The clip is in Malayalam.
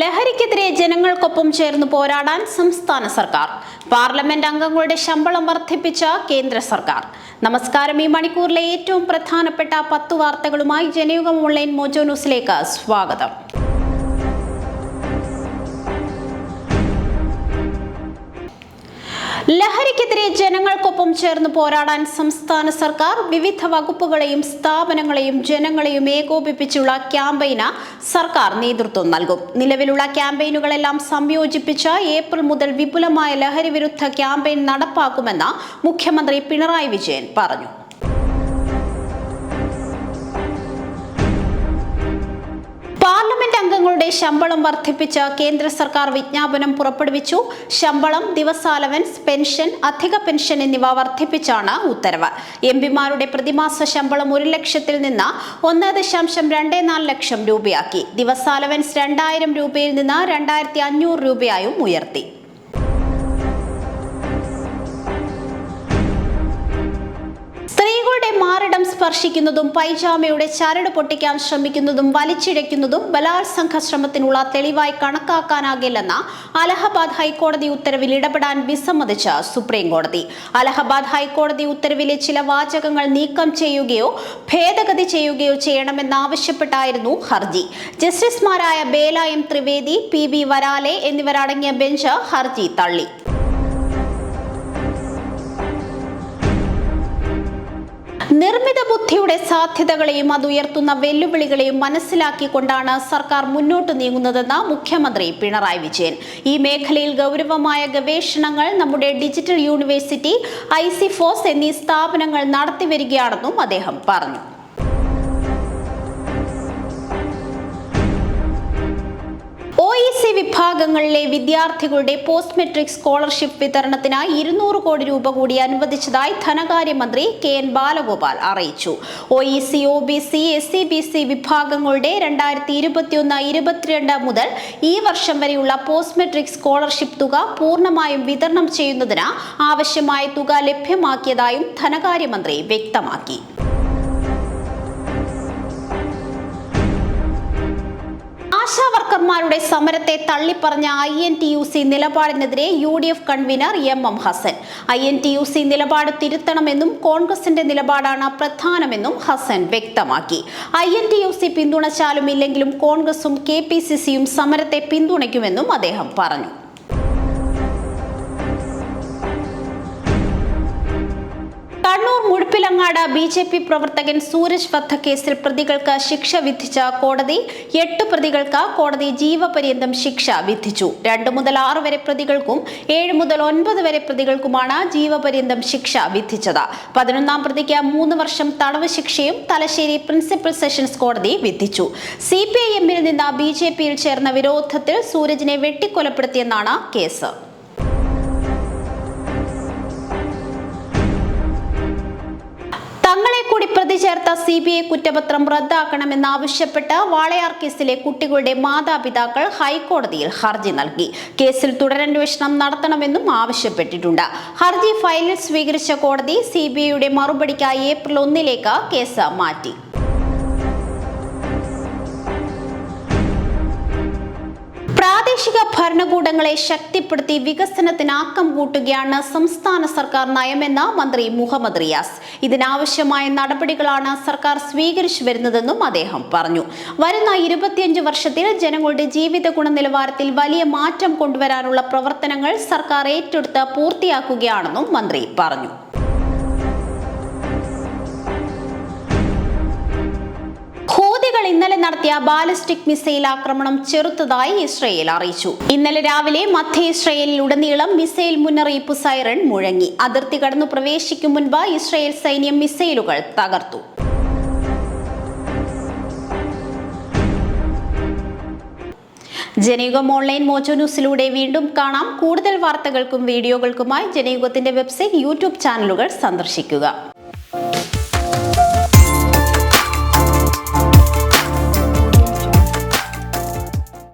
ലഹരിക്കെതിരെ ജനങ്ങൾക്കൊപ്പം ചേർന്ന് പോരാടാൻ സംസ്ഥാന സർക്കാർ. പാർലമെന്റ് അംഗങ്ങളുടെ ശമ്പളം വർദ്ധിപ്പിച്ച കേന്ദ്ര സർക്കാർ. നമസ്കാരം ഈ മണിക്കൂറിലെ ഏറ്റവും പ്രധാനപ്പെട്ട പത്ത് വാർത്തകളുമായി ജനയുഗം ഓൺലൈൻ മോജോ ന്യൂസിലേക്ക് സ്വാഗതം. ലഹരിക്കെതിരെ ജനങ്ങൾക്കൊപ്പം ചേർന്ന് പോരാടാൻ സംസ്ഥാന സർക്കാർ വിവിധ വകുപ്പുകളെയും സ്ഥാപനങ്ങളെയും ജനങ്ങളെയും ഏകോപിപ്പിച്ചുള്ള ക്യാമ്പയിന് സർക്കാർ നേതൃത്വം നൽകും. നിലവിലുള്ള ക്യാമ്പയിനുകളെല്ലാം സംയോജിപ്പിച്ച് ഏപ്രിൽ മുതൽ വിപുലമായ ലഹരി വിരുദ്ധ ക്യാമ്പയിൻ നടപ്പാക്കുമെന്ന് മുഖ്യമന്ത്രി പിണറായി വിജയൻ പറഞ്ഞു. അംഗങ്ങളുടെ ശമ്പളം വർദ്ധിപ്പിച്ച് കേന്ദ്ര സർക്കാർ വിജ്ഞാപനം പുറപ്പെടുവിച്ചു. ശമ്പളം ദിവസാലവൻസ് പെൻഷൻ അധിക പെൻഷൻ എന്നിവ വർദ്ധിപ്പിച്ചാണ് ഉത്തരവ്. എം പിമാരുടെ പ്രതിമാസ ശമ്പളം ഒരു ലക്ഷത്തിൽ നിന്ന് ഒന്ന് ദശാംശം രണ്ട് നാല് ലക്ഷം രൂപയാക്കി. ദിവസാലവൻസ് രണ്ടായിരം രൂപയിൽ നിന്ന് രണ്ടായിരത്തി അഞ്ഞൂറ് രൂപയായും ഉയർത്തി. സ്ത്രീകളുടെ മാറിടം സ്പർശിക്കുന്നതും പൈജാമയുടെ ചരട് പൊട്ടിക്കാൻ ശ്രമിക്കുന്നതും വലിച്ചിഴയ്ക്കുന്നതും ബലാത്സംഘ ശ്രമത്തിനുള്ള തെളിവായി കണക്കാക്കാനാകില്ലെന്ന അലഹബാദ് ഹൈക്കോടതി ഉത്തരവിൽ ഇടപെടാൻ വിസമ്മതിച്ച സുപ്രീം കോടതി അലഹബാദ് ഹൈക്കോടതി ഉത്തരവിലെ ചില വാചകങ്ങൾ നീക്കം ചെയ്യുകയോ ഭേദഗതി ചെയ്യുകയോ ചെയ്യണമെന്നാവശ്യപ്പെട്ടായിരുന്നു ഹർജി. ജസ്റ്റിസുമാരായ എം ത്രിവേദി പി വരാലെ എന്നിവരടങ്ങിയ ബെഞ്ച് ഹർജി തള്ളി. നിർമ്മിത ബുദ്ധിയുടെ സാധ്യതകളെയും അത് ഉയർത്തുന്ന വെല്ലുവിളികളെയും മനസ്സിലാക്കിക്കൊണ്ടാണ് സർക്കാർ മുന്നോട്ട് നീങ്ങുന്നതെന്ന് മുഖ്യമന്ത്രി പിണറായി വിജയൻ. ഈ മേഖലയിൽ ഗൗരവമായ ഗവേഷണങ്ങൾ നമ്മുടെ digital university I C FOSS എന്നീ സ്ഥാപനങ്ങൾ നടത്തിവരികയാണെന്നും അദ്ദേഹം പറഞ്ഞു. വിഭാഗങ്ങളിലെ വിദ്യാർത്ഥികളുടെ പോസ്റ്റ് മെട്രിക് സ്കോളർഷിപ്പ് വിതരണത്തിനായി ഇരുന്നൂറ് കോടി രൂപ കൂടി അനുവദിച്ചതായി ധനകാര്യമന്ത്രി കെ എൻ ബാലഗോപാൽ അറിയിച്ചു. O E C O B C S C B C വിഭാഗങ്ങളുടെ രണ്ടായിരത്തി ഇരുപത്തിയൊന്ന് ഇരുപത്തിരണ്ട് മുതൽ ഈ വർഷം വരെയുള്ള പോസ്റ്റ് മെട്രിക് സ്കോളർഷിപ്പ് തുക പൂർണമായും വിതരണം ചെയ്യുന്നതിന് ആവശ്യമായ തുക ലഭ്യമാക്കിയതായും ധനകാര്യമന്ത്രി വ്യക്തമാക്കി. ആശാ വർക്കർമാരുടെ സമരത്തെ തള്ളിപ്പറഞ്ഞ I N T U C നിലപാടിനെതിരെ U D F convener M M Hasan. I N T U C നിലപാട് തിരുത്തണമെന്നും കോൺഗ്രസിന്റെ നിലപാടാണ് പ്രധാനമെന്നും ഹസൻ വ്യക്തമാക്കി. I N T U C പിന്തുണച്ചാലും ഇല്ലെങ്കിലും കോൺഗ്രസും കെ പി സി സിയും സമരത്തെ പിന്തുണയ്ക്കുമെന്നും അദ്ദേഹം പറഞ്ഞു. മുഴുപ്പിലങ്ങാട് ബി ജെ പി പ്രവർത്തകൻ സൂരജ് വധക്കേസിൽ പ്രതികൾക്ക് ശിക്ഷ വിധിച്ച കോടതി എട്ട് പ്രതികൾക്ക് കോടതി ജീവപര്യന്തം ശിക്ഷ വിധിച്ചു. രണ്ട് മുതൽ ആറ് വരെ പ്രതികൾക്കും ഏഴ് മുതൽ ഒൻപത് വരെ പ്രതികൾക്കുമാണ് ജീവപര്യന്തം ശിക്ഷ വിധിച്ചത്. പതിനൊന്നാം പ്രതിക്ക് മൂന്ന് വർഷം തടവ് ശിക്ഷയും തലശ്ശേരി പ്രിൻസിപ്പൽ സെഷൻസ് കോടതി വിധിച്ചു. സി പി ഐ എമ്മിൽ നിന്ന് ബി ജെ പിയിൽ ചേർന്ന വിരോധത്തിൽ സൂരജിനെ വെട്ടിക്കൊലപ്പെടുത്തിയെന്നാണ് കേസ്. കൂടി പ്രതി ചേർത്ത സി ബി ഐ കുറ്റപത്രം റദ്ദാക്കണമെന്നാവശ്യപ്പെട്ട് വാളയാർ കേസിലെ കുട്ടികളുടെ മാതാപിതാക്കൾ ഹൈക്കോടതിയിൽ ഹർജി നൽകി. കേസിൽ തുടരന്വേഷണം നടത്തണമെന്നും ആവശ്യപ്പെട്ടിട്ടുണ്ട്. ഹർജി ഫയലിൽ സ്വീകരിച്ച കോടതി സി ബി ഐയുടെ മറുപടിക്കായി ഏപ്രിൽ ഒന്നിലേക്ക് കേസ് മാറ്റി. പ്രാദേശിക ഭരണകൂടങ്ങളെ ശക്തിപ്പെടുത്തി വികസനത്തിന് ആക്കം കൂട്ടുകയാണ് സംസ്ഥാന സർക്കാർ നയമെന്ന് മന്ത്രി മുഹമ്മദ് റിയാസ്. ഇതിനാവശ്യമായ നടപടികളാണ് സർക്കാർ സ്വീകരിച്ചു വരുന്നതെന്നും അദ്ദേഹം പറഞ്ഞു. വരുന്ന ഇരുപത്തിയഞ്ച് വർഷത്തിൽ ജനങ്ങളുടെ ജീവിത ഗുണനിലവാരത്തിൽ വലിയ മാറ്റം കൊണ്ടുവരാനുള്ള പ്രവർത്തനങ്ങൾ സർക്കാർ ഏറ്റെടുത്ത് പൂർത്തിയാക്കുകയാണെന്നും മന്ത്രി പറഞ്ഞു. നടത്തിയ ബാലിസ്റ്റിക് മിസൈൽ ആക്രമണം ചെറുത്തതായി ഇസ്രയേൽ അറിയിച്ചു. ഇന്നലെ രാവിലെ മധ്യ ഇസ്രയേലിൽ ഉടനീളം മിസൈൽ മുന്നറിയിപ്പ് സൈറൺ മുഴങ്ങി. അതിർത്തി കടന്നു പ്രവേശിക്കും മുൻപ് ഇസ്രയേൽ സൈന്യം മിസൈലുകൾ തകർത്തു. ജനയുഗം ഓൺലൈൻ മോജോ ന്യൂസിലൂടെ വീണ്ടും കാണാം. കൂടുതൽ വാർത്തകൾക്കും വീഡിയോകൾക്കുമായി ജനയുഗത്തിന്റെ വെബ്സൈറ്റ് യൂട്യൂബ് ചാനലുകൾ സന്ദർശിക്കുക.